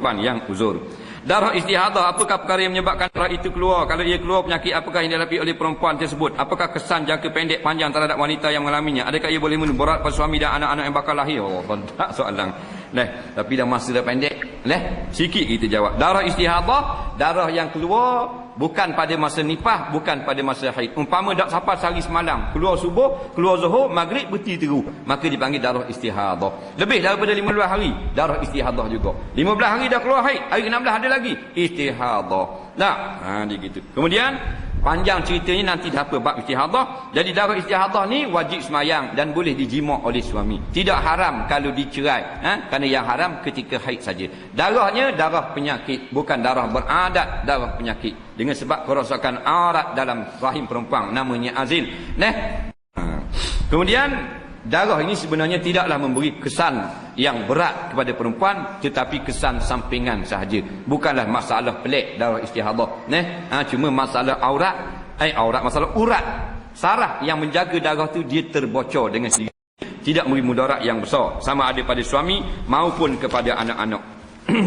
perempuan yang uzur. Darah istihadah, apakah perkara yang menyebabkan darah itu keluar? Kalau ia keluar penyakit, apakah yang dihadapi oleh perempuan tersebut? Apakah kesan jangka pendek panjang terhadap wanita yang mengalaminya? Adakah ia boleh menuburat pada suami dan anak-anak yang bakal lahir? Oh, tak soalan. Leh, tapi dah masa dah pendek. Leh, sikit kita jawab. Darah istihadah, darah yang keluar bukan pada masa nipah, bukan pada masa haid. Umpama dak sampai sehari semalam, keluar subuh, keluar zuhur, maghrib berhenti teru, maka dipanggil darah istihadah. Lebih daripada 15 hari, darah istihadah juga. 15 hari dah keluar haid, hari 16 ada lagi istihadah. Nah, ha dia gitu. Kemudian Panjang ceritanya nanti dah apa bab istihadah. Jadi darah istihadah ni wajib semayang dan boleh dijima oleh suami. Tidak haram kalau dicerai. Ha? Kerana yang haram ketika haid saja. Darahnya darah penyakit. Bukan darah beradat, darah penyakit. Dengan sebab kerosakan aurat dalam rahim perempuan. Namanya azil. Nah. Ha. Kemudian darah ini sebenarnya tidaklah memberi kesan yang berat kepada perempuan tetapi kesan sampingan sahaja. Bukanlah masalah pelik darah istihadah neh? Ha, cuma masalah aurat eh aurat masalah urat. Saraf yang menjaga darah tu dia terbocor dengan sendiri. Tidak memberi mudarat yang besar sama ada pada suami maupun kepada anak-anak